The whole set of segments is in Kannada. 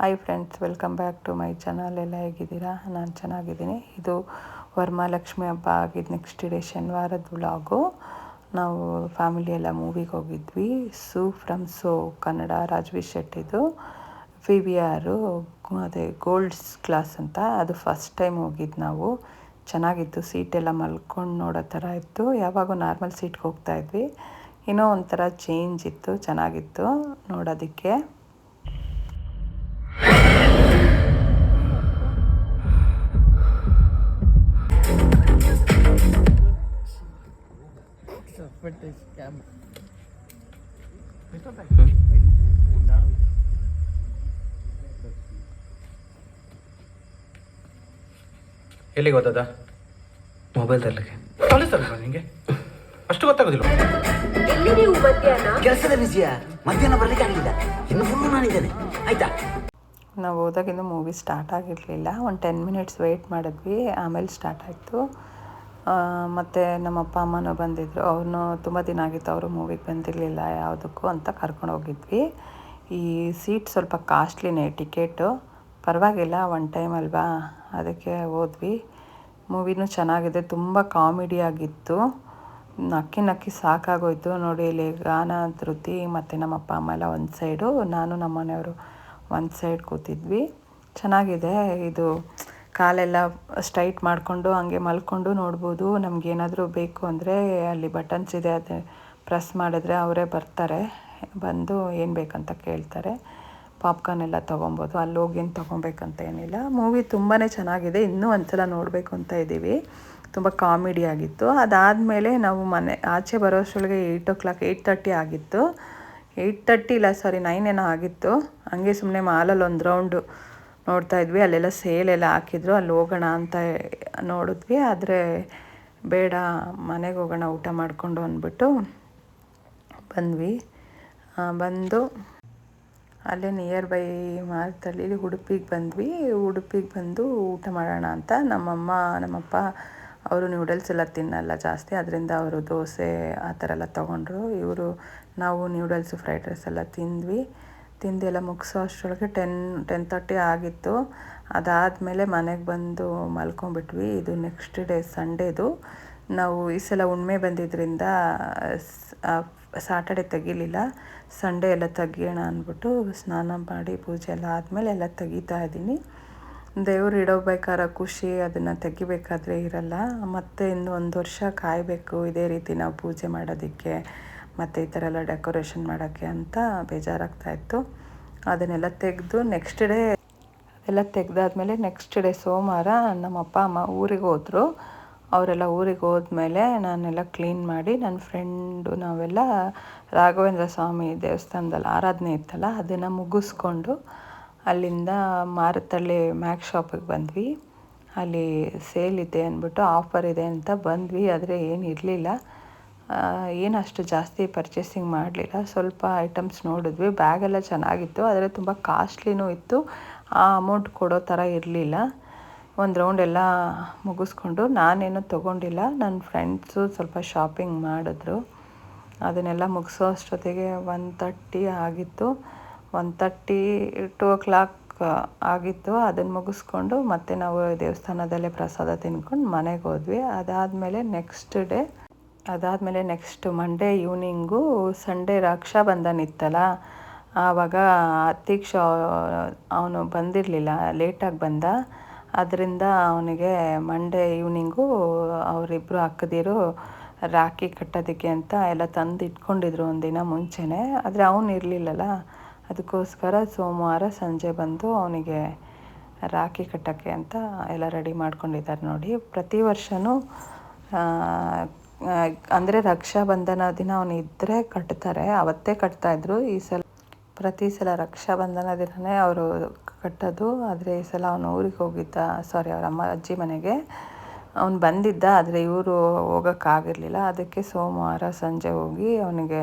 Hi friends welcome back to my channel ಎಲ್ಲ ಹೇಗಿದ್ದೀರಾ? ನಾನು ಚೆನ್ನಾಗಿದ್ದೀನಿ. ಇದು ವರಮಹಾಲಕ್ಷ್ಮಿ ಹಬ್ಬ ಆಗಿದ್ದು ನೆಕ್ಸ್ಟ್ ಡೇ ಶನಿವಾರದ ವ್ಲಾಗು ನಾವು ಫ್ಯಾಮಿಲಿ ಎಲ್ಲ ಮೂವಿಗೆ ಹೋಗಿದ್ವಿ. ಸೂ ಫ್ರಮ್ ಸೋ ಕನ್ನಡ ರಾಜ್ವೀರ್ ಶೆಟ್ಟಿದು ವಿ ವಿ ಆರು ಅದೇ ಗೋಲ್ಡ್ಸ್ ಕ್ಲಾಸ್ ಅಂತ. ಅದು ಫಸ್ಟ್ ಟೈಮ್ ಹೋಗಿದ್ದು ನಾವು. ಚೆನ್ನಾಗಿತ್ತು. ಸೀಟೆಲ್ಲ ಮಲ್ಕೊಂಡು ನೋಡೋ ಥರ ಇತ್ತು. ಯಾವಾಗೂ ನಾರ್ಮಲ್ ಸೀಟ್ಗೆ ಹೋಗ್ತಾ ಇದ್ವಿ. ಏನೋ ಒಂಥರ ಚೇಂಜ್ ಇತ್ತು. ಚೆನ್ನಾಗಿತ್ತು ನೋಡೋದಕ್ಕೆ. ಎಲ್ಲಿಗೆ ಗೊತ್ತದ ಮೊಬೈಲ್ ತರ್ಲಿಕ್ಕೆ. ಕಳಿಸಲ್ವಾ ನಿಂಗೆ? ಅಷ್ಟು ಗೊತ್ತಾಗೋದಿಲ್ಲ. ಎಲ್ಲಿ ನೀವು ಮಧ್ಯಾಹ್ನ? ಕೆಲಸದ ವಿಜಯ ಮಧ್ಯಾಹ್ನ ಬರ್ಲಿಕ್ಕೆ ಆಗಲಿಲ್ಲ. ಇನ್ನು ಫುಲ್ಲು ನಾನಿದ್ದೇನೆ. ಆಯ್ತಾ? ನಾವು ಹೋದಾಗಿಂದ ಮೂವಿ ಸ್ಟಾರ್ಟ್ ಆಗಿರಲಿಲ್ಲ. ಒಂದು ಟೆನ್ ಮಿನಿಟ್ಸ್ ವೆಯ್ಟ್ ಮಾಡಿದ್ವಿ. ಆಮೇಲೆ ಸ್ಟಾರ್ಟ್ ಆಯಿತು. ಮತ್ತು ನಮ್ಮ ಅಪ್ಪ, ಅಮ್ಮನೂ ಬಂದಿದ್ದರು ಅವ್ರನ್ನೂ ತುಂಬ ದಿನ ಆಗಿತ್ತು. ಅವರು ಮೂವಿಗೆ ಬಂದಿರಲಿಲ್ಲ ಯಾವುದಕ್ಕೂ ಅಂತ ಕರ್ಕೊಂಡು ಹೋಗಿದ್ವಿ. ಈ ಸೀಟ್ ಸ್ವಲ್ಪ ಕಾಸ್ಟ್ಲಿನೇ ಟಿಕೆಟು ಪರವಾಗಿಲ್ಲ ಒನ್ ಟೈಮ್ ಅಲ್ವಾ? ಅದಕ್ಕೆ ಹೋದ್ವಿ. ಮೂವಿನೂ ಚೆನ್ನಾಗಿದೆ. ತುಂಬ ಕಾಮಿಡಿ ಆಗಿತ್ತು. ನಕ್ಕಿ ನಕ್ಕಿ ಸಾಕಾಗೋಯ್ತು. ನೋಡಿ, ಇಲ್ಲಿ ಗಾನ, ಧೃತಿ ಮತ್ತು ನಮ್ಮ ಅಪ್ಪ, ಅಮ್ಮ ಎಲ್ಲ ಒಂದು ಸೈಡು ನಾನು, ನಮ್ಮ ಮನೆಯವರು ಒಂದು ಸೈಡ್ ಕೂತಿದ್ವಿ. ಚೆನ್ನಾಗಿದೆ. ಇದು ಕಾಲೆಲ್ಲ ಸ್ಟ್ರೈಟ್ ಮಾಡಿಕೊಂಡು ಹಂಗೆ ಮಲ್ಕೊಂಡು ನೋಡ್ಬೋದು. ನಮಗೇನಾದರೂ ಬೇಕು ಅಂದರೆ ಅಲ್ಲಿ ಬಟನ್ಸ್ ಇದೆ, ಅದು ಪ್ರೆಸ್ ಮಾಡಿದ್ರೆ ಅವರೇ ಬರ್ತಾರೆ. ಬಂದು ಏನು ಬೇಕಂತ ಕೇಳ್ತಾರೆ. ಪಾಪ್ಕಾರ್ನ್ ಎಲ್ಲ ತೊಗೊಬೋದು. ಅಲ್ಲಿ ಹೋಗಿ ಏನು ತೊಗೊಬೇಕಂತ ಏನಿಲ್ಲ. ಮೂವಿ ತುಂಬಾ ಚೆನ್ನಾಗಿದೆ. ಇನ್ನೂ ಒಂದ್ಸಲ ನೋಡಬೇಕು ಅಂತ ಇದ್ದೀವಿ. ತುಂಬ ಕಾಮಿಡಿ ಆಗಿತ್ತು. ಅದಾದಮೇಲೆ ನಾವು ಮನೆ, ಆಚೆ ಬರೋಷ್ಟೊಳಗೆ eight o'clock eight thirty ಆಗಿತ್ತು. ಏಯ್ಟ್ ತರ್ಟಿ ಇಲ್ಲ ಸಾರಿ ನೈನ್ ಏನೋ ಆಗಿತ್ತು. ಹಂಗೆ ಸುಮ್ಮನೆ ಮಾಲಲ್ಲಿ ಒಂದು ರೌಂಡು ನೋಡ್ತಾ ಇದ್ವಿ. ಅಲ್ಲೆಲ್ಲ ಸೇಲ್ ಎಲ್ಲ ಹಾಕಿದ್ರು. ಅಲ್ಲಿ ಹೋಗೋಣ ಅಂತ ನೋಡಿದ್ವಿ. ಆದರೆ ಬೇಡ, ಮನೆಗೆ ಹೋಗೋಣ, ಊಟ ಮಾಡಿಕೊಂಡು ಅಂದ್ಬಿಟ್ಟು ಬಂದ್ವಿ. ಬಂದು ಅಲ್ಲೇ ನಿಯರ್ ಬೈ ಮಾರ್ತಳ್ಳಿ ಉಡುಪಿಗೆ ಬಂದ್ವಿ. ಉಡುಪಿಗೆ ಬಂದು ಊಟ ಮಾಡೋಣ ಅಂತ. ನಮ್ಮಮ್ಮ, ನಮ್ಮಪ್ಪ ಅವರು ನ್ಯೂಡಲ್ಸ್ ಎಲ್ಲ ತಿನ್ನಲ್ಲ ಜಾಸ್ತಿ. ಅದರಿಂದ ಅವರು ದೋಸೆ ಆ ಥರ ಎಲ್ಲ ತೊಗೊಂಡ್ರು. ಇವರು ನಾವು ನ್ಯೂಡಲ್ಸ್ ಫ್ರೈಡ್ ರೈಸ್ ಎಲ್ಲ ತಿಂದ್ವಿ. ತಿಂದು ಎಲ್ಲ ಮುಗಿಸೋ ಅಷ್ಟರೊಳಗೆ ಟೆನ್ ಟೆನ್ ತರ್ಟಿ ಆಗಿತ್ತು. ಅದಾದಮೇಲೆ ಮನೆಗೆ ಬಂದು ಮಲ್ಕೊಂಬಿಟ್ವಿ ಇದು ನೆಕ್ಸ್ಟ್ ಡೇ ಸಂಡೇದು ನಾವು ಈ ಸಲ ಉಣ್ಮೆ ಬಂದಿದ್ದರಿಂದ ಸಾಟರ್ಡೆ ತೆಗಿಲಿಲ್ಲ. ಸಂಡೇ ಎಲ್ಲ ತೆಗಿಯೋಣ ಅಂದ್ಬಿಟ್ಟು ಸ್ನಾನ ಮಾಡಿ ಪೂಜೆ ಎಲ್ಲ ಆದಮೇಲೆ ಎಲ್ಲ ತೆಗಿತಾ ಇದ್ದೀನಿ. ದೇವ್ರು ಇಡೋಬೇಕಾದ್ರೆ ಖುಷಿ ಅದನ್ನು ತೆಗಿಬೇಕಾದ್ರೆ ಇರಲ್ಲ. ಮತ್ತು ಇನ್ನು ಒಂದು ವರ್ಷ ಕಾಯಬೇಕು ಇದೇ ರೀತಿ ನಾವು ಪೂಜೆ ಮಾಡೋದಕ್ಕೆ. ಮತ್ತು ಈ ಥರ ಎಲ್ಲ ಡೆಕೋರೇಷನ್ ಮಾಡೋಕ್ಕೆ ಅಂತ ಬೇಜಾರಾಗ್ತಾ ಇತ್ತು. ಅದನ್ನೆಲ್ಲ ತೆಗೆದು ನೆಕ್ಸ್ಟ್ ಡೇ ಎಲ್ಲ ತೆಗೆದಾದ್ಮೇಲೆ ನೆಕ್ಸ್ಟ್ ಡೇ ಸೋಮವಾರ ನಮ್ಮ ಅಪ್ಪ, ಅಮ್ಮ ಊರಿಗೆ ಹೋದರು. ಅವರೆಲ್ಲ ಊರಿಗೆ ಹೋದ್ಮೇಲೆ ನಾನೆಲ್ಲ ಕ್ಲೀನ್ ಮಾಡಿ ನನ್ನ ಫ್ರೆಂಡು ನಾವೆಲ್ಲ ರಾಘವೇಂದ್ರ ಸ್ವಾಮಿ ದೇವಸ್ಥಾನದಲ್ಲಿ ಆರಾಧನೆ ಇತ್ತಲ್ಲ, ಅದನ್ನು ಮುಗಿಸ್ಕೊಂಡು ಅಲ್ಲಿಂದ ಮಾರುತಳ್ಳಿ ಮ್ಯಾಕ್ ಶಾಪಿಗೆ ಬಂದ್ವಿ. ಅಲ್ಲಿ ಸೇಲ್ ಇದೆ ಅಂದ್ಬಿಟ್ಟು ಆಫರ್ ಇದೆ ಅಂತ ಬಂದ್ವಿ, ಆದರೆ ಏನು ಇರಲಿಲ್ಲ. ಏನು ಅಷ್ಟು ಜಾಸ್ತಿ ಪರ್ಚೇಸಿಂಗ್ ಮಾಡಲಿಲ್ಲ. ಸ್ವಲ್ಪ ಐಟಮ್ಸ್ ನೋಡಿದ್ವಿ. ಬ್ಯಾಗೆಲ್ಲ ಚೆನ್ನಾಗಿತ್ತು. ಆದರೆ ತುಂಬ ಕಾಸ್ಟ್ಲಿನೂ ಇತ್ತು. ಆ ಅಮೌಂಟ್ ಕೊಡೋ ಥರ ಇರಲಿಲ್ಲ. ಒಂದು ರೌಂಡ್ ಎಲ್ಲ ಮುಗಿಸ್ಕೊಂಡು ನಾನೇನು ತೊಗೊಂಡಿಲ್ಲ. ನನ್ನ ಫ್ರೆಂಡ್ಸು ಸ್ವಲ್ಪ ಶಾಪಿಂಗ್ ಮಾಡಿದ್ರು. ಅದನ್ನೆಲ್ಲ ಮುಗಿಸೋ ಅಷ್ಟೊತ್ತಿಗೆ ಒನ್ ತರ್ಟಿ ಆಗಿತ್ತು. One thirty two o'clock ಆಗಿತ್ತು. ಅದನ್ನು ಮುಗಿಸ್ಕೊಂಡು ಮತ್ತೆ ನಾವು ದೇವಸ್ಥಾನದಲ್ಲೇ ಪ್ರಸಾದ ತಿನ್ಕೊಂಡು ಮನೆಗೆ ಹೋದ್ವಿ. ಅದಾದಮೇಲೆ ನೆಕ್ಸ್ಟ್ ಡೇ ಅದಾದಮೇಲೆ next Monday evening Sunday Rakshabandhan ಇತ್ತಲ್ಲ ಆವಾಗ ಅತೀಕ್ಷ ಅವನು ಬಂದಿರಲಿಲ್ಲ ಲೇಟಾಗಿ ಬಂದ. ಅದರಿಂದ ಅವನಿಗೆ ಮಂಡೇ ಈವ್ನಿಂಗು ಅವರಿಬ್ಬರು ಅಕ್ಕದಿರು ರಾಖಿ ಕಟ್ಟೋದಕ್ಕೆ ಅಂತ ಎಲ್ಲ ತಂದು ಇಟ್ಕೊಂಡಿದ್ರು ಒಂದಿನ ಮುಂಚೆನೇ. ಆದರೆ ಅವನು ಇರಲಿಲ್ಲಲ್ಲ, ಅದಕ್ಕೋಸ್ಕರ ಸೋಮವಾರ ಸಂಜೆ ಬಂದು ಅವನಿಗೆ ರಾಖಿ ಕಟ್ಟೋಕ್ಕೆ ಅಂತ ಎಲ್ಲ ರೆಡಿ ಮಾಡ್ಕೊಂಡಿದ್ದಾರೆ ನೋಡಿ. ಪ್ರತಿ ವರ್ಷವೂ ಅಂದರೆ ರಕ್ಷಾಬಂಧನ ದಿನ ಅವನು ಇದ್ದರೆ ಕಟ್ತಾರೆ, ಅವತ್ತೇ ಕಟ್ತಾಯಿದ್ರು ಈ ಸಲ ಪ್ರತಿ ಸಲ ರಕ್ಷಾಬಂಧನ ದಿನವೇ ಅವರು ಕಟ್ಟೋದು. ಆದರೆ ಈ ಸಲ ಅವನು ಊರಿಗೆ ಹೋಗಿದ್ದ ಸಾರಿ ಅವರ ಅಮ್ಮ ಅಜ್ಜಿ ಮನೆಗೆ. ಅವನು ಬಂದಿದ್ದ, ಆದರೆ ಇವರು ಹೋಗೋಕ್ಕಾಗಿರಲಿಲ್ಲ. ಅದಕ್ಕೆ ಸೋಮವಾರ ಸಂಜೆ ಹೋಗಿ ಅವನಿಗೆ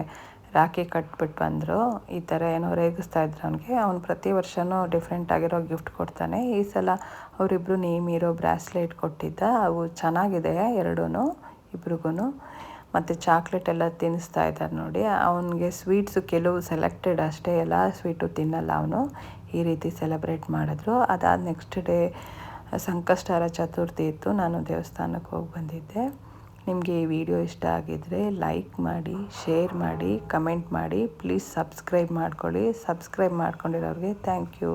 ರಾಖಿ ಕಟ್ಬಿಟ್ಟು ಬಂದರು. ಈ ಥರ ಏನೋ ರೇಗಿಸ್ತಾ ಇದ್ರು ಅವನಿಗೆ. ಅವ್ನು ಪ್ರತಿ ವರ್ಷವೂ ಡಿಫ್ರೆಂಟ್ ಆಗಿರೋ ಗಿಫ್ಟ್ ಕೊಡ್ತಾನೆ. ಈ ಸಲ ಅವರಿಬ್ಬರು ನೇಮ್ ಇರೋ ಬ್ರಾಸ್ಲೆಟ್ ಕೊಟ್ಟಿದ್ದ. ಅವು ಚೆನ್ನಾಗಿದೆ ಎರಡೂ ಇಬ್ರಿಗೂ ಮತ್ತು ಚಾಕ್ಲೇಟ್ ಎಲ್ಲ ತಿನ್ನಿಸ್ತಾ ಇದ್ದಾರೆ ನೋಡಿ. ಅವನಿಗೆ ಸ್ವೀಟ್ಸು ಕೆಲವು ಸೆಲೆಕ್ಟೆಡ್ ಅಷ್ಟೇ, ಎಲ್ಲ ಸ್ವೀಟು ತಿನ್ನಲ್ಲ ಅವನು. ಈ ರೀತಿ ಸೆಲೆಬ್ರೇಟ್ ಮಾಡಿದ್ರು. ಅದಾದ ನೆಕ್ಸ್ಟ್ ಡೇ ಸಂಕಷ್ಟರ ಚತುರ್ಥಿ ಇತ್ತು. ನಾನು ದೇವಸ್ಥಾನಕ್ಕೆ ಹೋಗಿ ಬಂದಿದ್ದೆ. ನಿಮಗೆ ಈ ವಿಡಿಯೋ ಇಷ್ಟ ಆಗಿದ್ದರೆ ಲೈಕ್ ಮಾಡಿ ಶೇರ್ ಮಾಡಿ ಕಮೆಂಟ್ ಮಾಡಿ. ಪ್ಲೀಸ್ ಸಬ್ಸ್ಕ್ರೈಬ್ ಮಾಡ್ಕೊಳ್ಳಿ. ಸಬ್ಸ್ಕ್ರೈಬ್ ಮಾಡ್ಕೊಂಡಿರೋರಿಗೆ ಥ್ಯಾಂಕ್ ಯು